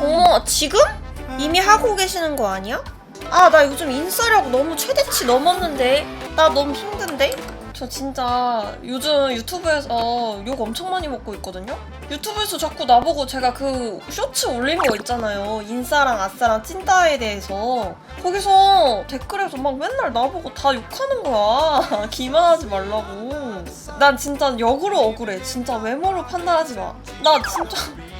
어머 지금? 이미 하고 계시는 거 아니야? 아 나 요즘 인싸력 너무 최대치 넘었는데 나 너무 힘든데? 저 진짜 요즘 유튜브에서 욕 엄청 많이 먹고 있거든요? 유튜브에서 자꾸 나보고 제가 그 쇼츠 올린 거 있잖아요 인싸랑 아싸랑 찐따에 대해서 거기서 댓글에서 막 맨날 나보고 다 욕하는 거야 기만하지 말라고 난 진짜 역으로 억울해 진짜 외모로 판단하지 마 나 진짜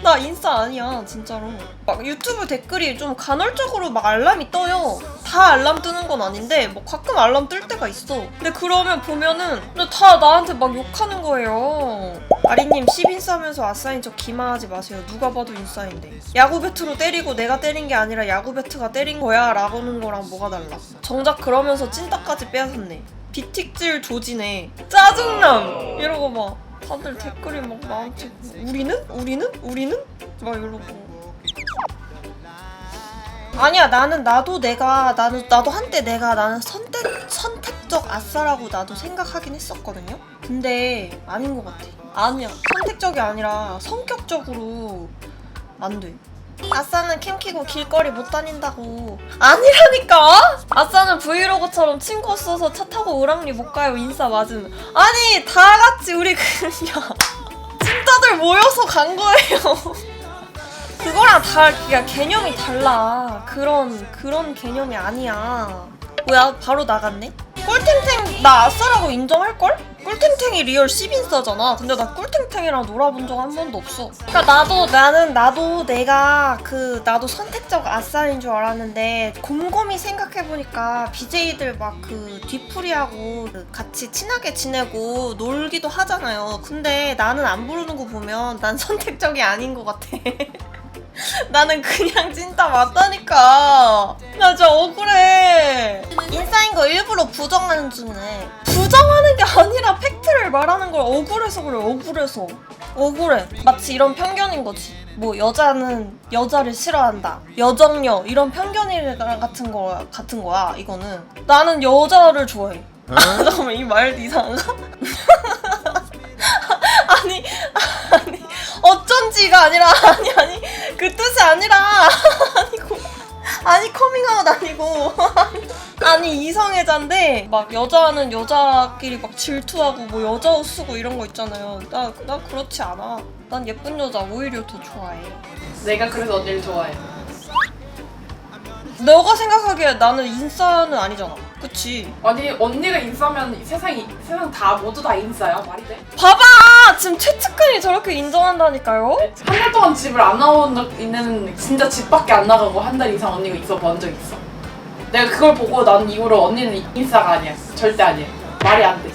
나 인싸 아니야 진짜로. 막 유튜브 댓글이 좀 간헐적으로 막 알람이 떠요. 다 알람 뜨는 건 아닌데 뭐 가끔 알람 뜰 때가 있어. 근데 그러면 보면은 근데 다 나한테 막 욕하는 거예요. 아리님 10인싸 하면서 아싸인 척 기만하지 마세요. 누가 봐도 인싸인데. 야구 배트로 때리고 내가 때린 게 아니라 야구 배트가 때린 거야 라고는 거랑 뭐가 달라? 정작 그러면서 찐따까지 빼앗았네. 비틱질 조지네. 짜증남! 이러고 막 다들 댓글이 막 나한테 우리는? 우리는? 우리는? 막 이러고 아니야 나는 나도 내가 나는 나도 한때 내가 나는 선택 선택적 아싸라고 나도 생각하긴 했었거든요. 근데 아닌 것 같아. 아니야 선택적이 아니라 성격적으로 안 돼. 아싸는 캠 키고 길거리 못 다닌다고 아니라니까 아싸는 브이로그처럼 친구 없어서 차 타고 오랑리 못 가요 인싸 맞음 아니 다 같이 우리 그냥 찐따들 모여서 간 거예요 그거랑 다 그냥 개념이 달라. 그런 그런 개념이 아니야. 뭐야 바로 나갔네? 꿀탱탱 나 아싸라고 인정할 걸? 꿀탱탱이 리얼 10인싸잖아. 근데 나 꿀탱탱이랑 놀아본 적 한 번도 없어. 그러니까 나도 나는 나도 내가 그 나도 선택적 아싸인 줄 알았는데 곰곰이 생각해 보니까 BJ들 막 그 뒤풀이하고 그 같이 친하게 지내고 놀기도 하잖아요. 근데 나는 안 부르는 거 보면 난 선택적이 아닌 것 같아. 나는 그냥 찐따 맞다니까. 나 진짜 억울해. 인싸인 거 일부러 부정하는 중에. 부정하는 게 아니라 팩트를 말하는 걸 억울해서 그래, 억울해서. 억울해. 마치 이런 편견인 거지. 뭐 여자는 여자를 싫어한다. 여정녀 이런 편견이랑 같은 거 같은 거야. 이거는 나는 여자를 좋아해. 아, 잠깐만 이 말 이상한가? 아니 아니 어쩐지가 아니라 아니 아니 그 뜻이 아니라 아니고 아니 커밍아웃 아니고 아니 이성애자인데 막 여자는 여자끼리 막 질투하고 뭐 여자 옷 쓰고 이런 거 있잖아요. 나, 나 그렇지 않아. 난 예쁜 여자 오히려 더 좋아해. 내가 그래서 언니를 좋아해. 너가 생각하기에 나는 인싸는 아니잖아. 그치? 아니 언니가 인싸면 세상이 세상 다 모두 다 인싸야 말이 돼? 봐봐! 지금 최측근이 저렇게 인정한다니까요? 한 달 동안 집을 안 나온 적 있는 진짜 집 밖에 안 나가고 한 달 이상 언니가 있어 본 적 있어. 내가 그걸 보고 난 이후로 언니는 인싸가 아니야. 절대 아니야. 말이 안 돼.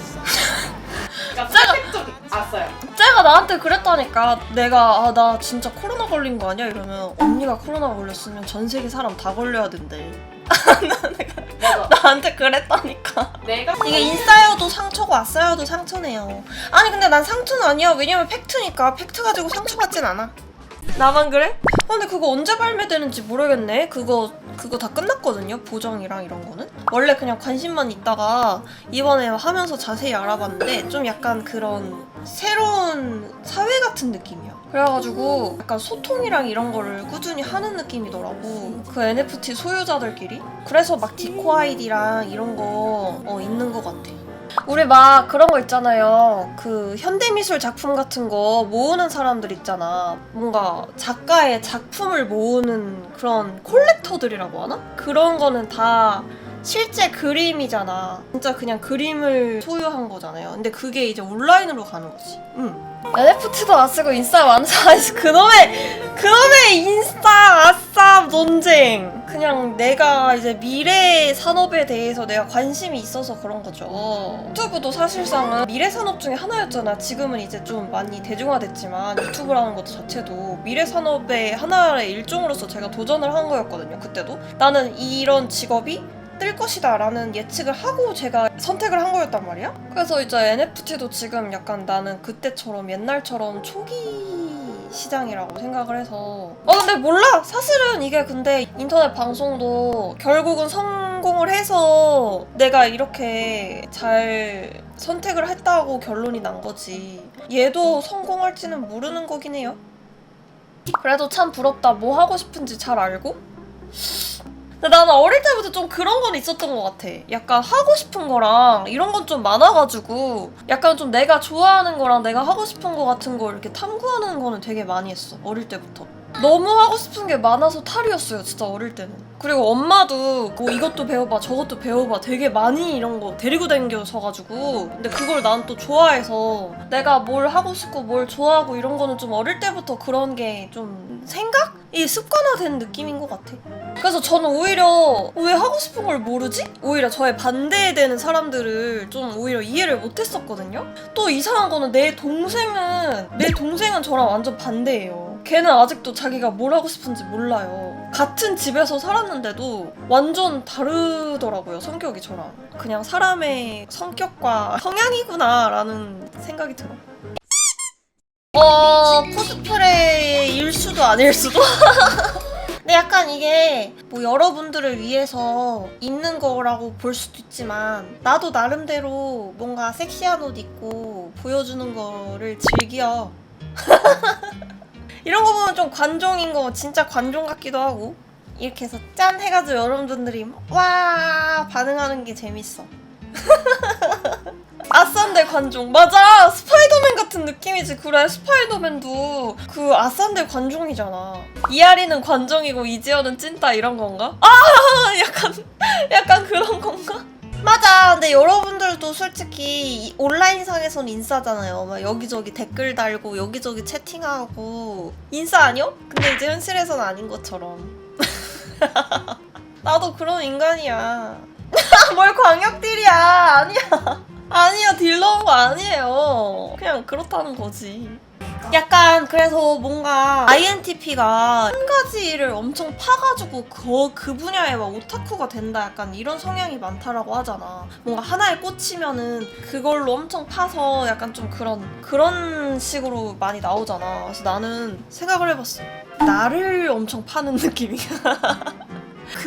그러니까 선택적 아싸야. 쟤가 나한테 그랬다니까 내가 아 나 진짜 코로나 걸린 거 아니야 이러면 언니가 코로나 걸렸으면 전 세계 사람 다 걸려야 된대 맞아. 나한테 그랬다니까 내가 이게 인싸여도 상처고 아싸여도 상처네요 아니 근데 난 상처는 아니야 왜냐면 팩트니까 팩트 가지고 상처받진 않아 나만 그래? 아, 근데 그거 언제 발매되는지 모르겠네. 그거 그거 다 끝났거든요. 보정이랑 이런 거는. 원래 그냥 관심만 있다가 이번에 하면서 자세히 알아봤는데 좀 약간 그런 새로운 사회 같은 느낌이야. 그래가지고 약간 소통이랑 이런 거를 꾸준히 하는 느낌이더라고. 그 NFT 소유자들끼리. 그래서 막 디코 아이디랑 이런 거 어, 있는 것 같아. 우리 막 그런 거 있잖아요. 그 현대미술 작품 같은 거 모으는 사람들 있잖아. 뭔가 작가의 작품을 모으는 그런 콜렉터들이라고 하나? 그런 거는 다 실제 그림이잖아. 진짜 그냥 그림을 소유한 거잖아요. 근데 그게 이제 온라인으로 가는 거지. 응. NFT도 안 쓰고 인싸 완사 그놈의 그놈의 인싸 아싸 논쟁 그냥 내가 이제 미래 산업에 대해서 내가 관심이 있어서 그런 거죠 유튜브도 사실상은 미래 산업 중에 하나였잖아 지금은 이제 좀 많이 대중화됐지만 유튜브라는 것 자체도 미래 산업의 하나의 일종으로서 제가 도전을 한 거였거든요 그때도 나는 이런 직업이 뜰 것이다 라는 예측을 하고 제가 선택을 한 거였단 말이야? 그래서 이제 NFT도 지금 약간 나는 그때처럼 옛날처럼 초기 시장이라고 생각을 해서. 어 근데 몰라! 사실은 이게 근데 인터넷 방송도 결국은 성공을 해서 내가 이렇게 잘 선택을 했다고 결론이 난 거지. 얘도 성공할지는 모르는 거긴 해요. 그래도 참 부럽다. 뭐 하고 싶은지 잘 알고? 근데 나는 어릴 때부터 좀 그런 건 있었던 것 같아. 약간 하고 싶은 거랑 이런 건 좀 많아가지고 약간 좀 내가 좋아하는 거랑 내가 하고 싶은 거 같은 거 이렇게 탐구하는 거는 되게 많이 했어. 어릴 때부터. 너무 하고 싶은 게 많아서 탈이었어요. 진짜 어릴 때는. 그리고 엄마도 뭐 이것도 배워봐 저것도 배워봐 되게 많이 이런 거 데리고 다니셔가지고 근데 그걸 난 또 좋아해서 내가 뭘 하고 싶고 뭘 좋아하고 이런 거는 좀 어릴 때부터 그런 게 좀 생각이 습관화된 느낌인 것 같아. 그래서 저는 오히려 왜 하고 싶은 걸 모르지? 오히려 저의 반대되는 사람들을 좀 오히려 이해를 못했었거든요. 또 이상한 거는 내 동생은 내 동생은 저랑 완전 반대예요. 걔는 아직도 자기가 뭘 하고 싶은지 몰라요. 같은 집에서 살았는데도 완전 다르더라고요 성격이 저랑. 그냥 사람의 성격과 성향이구나라는 생각이 들어. 어 코스프레일 수도 아닐 수도. 근데 약간 이게 뭐 여러분들을 위해서 입는 거라고 볼 수도 있지만 나도 나름대로 뭔가 섹시한 옷 입고 보여주는 거를 즐겨. 이런 거 보면 좀 관종인 거 진짜 관종 같기도 하고 이렇게 해서 짠 해가지고 여러분들이 와 반응하는 게 재밌어. 아산데 관종. 맞아! 스파이더맨 같은 느낌이지 그래. 스파이더맨도 그 아산데 관종이잖아. 이아리는 관종이고 이지연은 찐따 이런 건가? 아! 약간 약간 그런 건가? 맞아! 근데 여러분들도 솔직히 이 온라인상에선 인싸잖아요. 막 여기저기 댓글 달고 여기저기 채팅하고. 인싸 아니요? 근데 이제 현실에선 아닌 것처럼. 나도 그런 인간이야. 뭘 광역딜이야! 아니야 아니야 딜 넣은 거 아니에요. 그냥 그렇다는 거지. 약간 그래서 뭔가 INTP가 한 가지를 엄청 파가지고 그, 그 분야에 막 오타쿠가 된다 약간 이런 성향이 많다라고 하잖아. 뭔가 하나에 꽂히면은 그걸로 엄청 파서 약간 좀 그런 그런 식으로 많이 나오잖아. 그래서 나는 생각을 해봤어. 나를 엄청 파는 느낌이야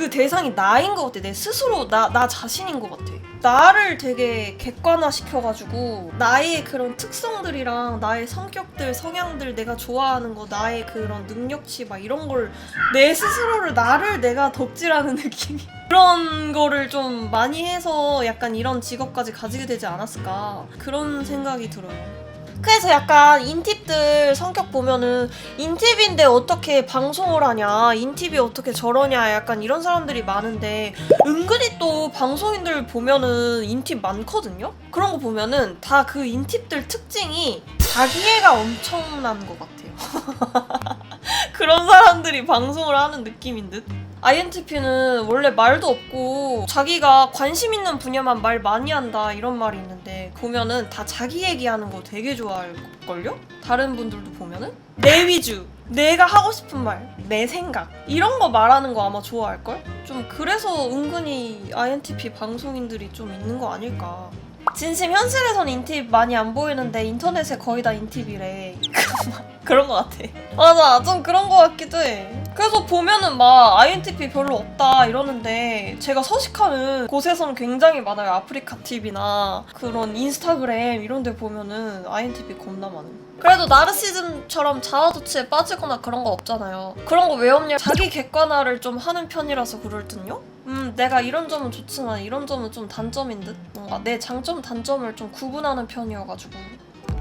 그 대상이 나인 것 같아. 내 스스로 나, 나 자신인 것 같아. 나를 되게 객관화 시켜가지고 나의 그런 특성들이랑 나의 성격들, 성향들, 내가 좋아하는 거, 나의 그런 능력치 막 이런 걸 내 스스로를 나를 내가 덕질하는 느낌이. 그런 거를 좀 많이 해서 약간 이런 직업까지 가지게 되지 않았을까 그런 생각이 들어요. 그래서 약간 인팁들 성격 보면은 인팁인데 어떻게 방송을 하냐 인팁이 어떻게 저러냐 약간 이런 사람들이 많은데 은근히 또 방송인들 보면은 인팁 많거든요? 그런 거 보면은 다 그 인팁들 특징이 자기애가 엄청난 것 같아요. 그런 사람들이 방송을 하는 느낌인 듯 INTP는 원래 말도 없고 자기가 관심 있는 분야만 말 많이 한다 이런 말이 있는데 보면은 다 자기 얘기하는 거 되게 좋아할걸요? 다른 분들도 보면은? 내 위주 내가 하고 싶은 말, 내 생각. 이런 거 말하는 거 아마 좋아할걸? 좀 그래서 은근히 INTP 방송인들이 좀 있는 거 아닐까. 진심 현실에선 인팁 많이 안 보이는데 인터넷에 거의 다 인팁이래. 그런 거 같아. 맞아 좀 그런 거 같기도 해 그래서 보면은 막 INTP 별로 없다 이러는데 제가 서식하는 곳에서는 굉장히 많아요. 아프리카 TV나 그런 인스타그램 이런 데 보면은 INTP 겁나 많아요. 그래도 나르시즘처럼 자아도취에 빠지거나 그런 거 없잖아요. 그런 거 왜 없냐? 자기 객관화를 좀 하는 편이라서 그럴 듯요? 음 내가 이런 점은 좋지만 이런 점은 좀 단점인 듯? 뭔가 내 장점 단점을 좀 구분하는 편이어가지고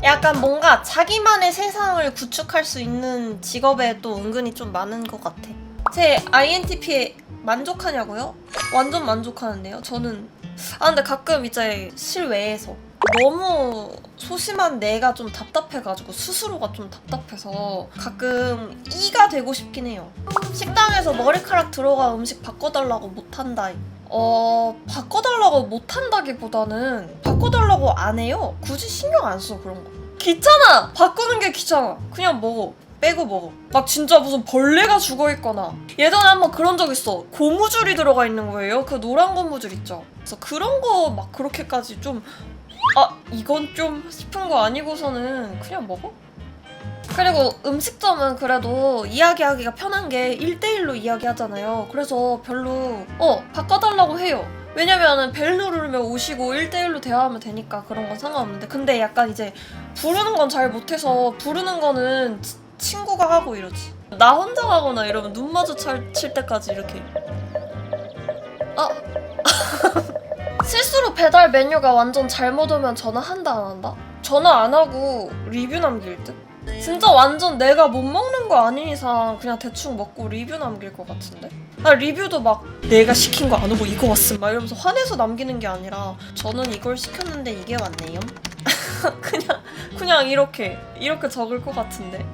약간 뭔가 자기만의 세상을 구축할 수 있는 직업에 또 은근히 좀 많은 것 같아. 제 INTP에 만족하냐고요? 완전 만족하는데요. 저는 아 근데 가끔 이제 실외에서 너무 소심한 내가 좀 답답해가지고 스스로가 좀 답답해서 가끔 이가 되고 싶긴 해요. 식당에서 머리카락 들어간 음식 바꿔달라고 못한다. 어 바꿔달라고 못한다기보다는 바꿔달라고 안 해요. 굳이 신경 안 써 그런 거. 귀찮아. 바꾸는 게 귀찮아. 그냥 먹어. 빼고 먹어. 막 진짜 무슨 벌레가 죽어 있거나. 예전에 한번 그런 적 있어. 고무줄이 들어가 있는 거예요. 그 노란 고무줄 있죠. 그래서 그런 거 막 그렇게까지 좀 아, 이건 좀 싶은 거 아니고서는 그냥 먹어? 그리고 음식점은 그래도 이야기하기가 편한 게 1대1로 이야기하잖아요. 그래서 별로, 어, 바꿔달라고 해요. 왜냐면은 벨 누르면 오시고 1대1로 대화하면 되니까 그런 건 상관없는데. 근데 약간 이제 부르는 건 잘 못해서 부르는 거는 치- 친구가 하고 이러지. 나 혼자 가거나 이러면 눈 마주칠 칠 때까지 이렇게 아 실수로 배달 메뉴가 완전 잘못 오면 전화 한다 안 한다? 전화 안 하고 리뷰 남길 듯? 진짜 완전 내가 못 먹는 거 아닌 이상 그냥 대충 먹고 리뷰 남길 것 같은데? 아 리뷰도 막 내가 시킨 거 안 오고 이거 왔음 막 이러면서 화내서 남기는 게 아니라 저는 이걸 시켰는데 이게 왔네요. 그냥 그냥 이렇게 이렇게 적을 것 같은데.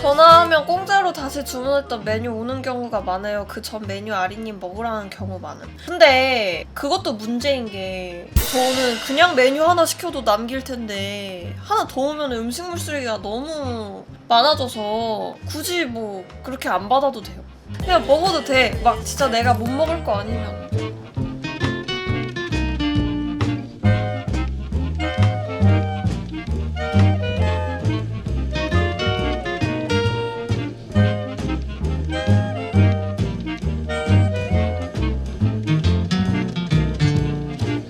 전화하면 공짜로 다시 주문했던 메뉴 오는 경우가 많아요. 그 전 메뉴 아리님 먹으라는 경우 많음. 근데 그것도 문제인 게 저는 그냥 메뉴 하나 시켜도 남길 텐데 하나 더 오면 음식물 쓰레기가 너무 많아져서 굳이 뭐 그렇게 안 받아도 돼요. 그냥 먹어도 돼. 막 진짜 내가 못 먹을 거 아니면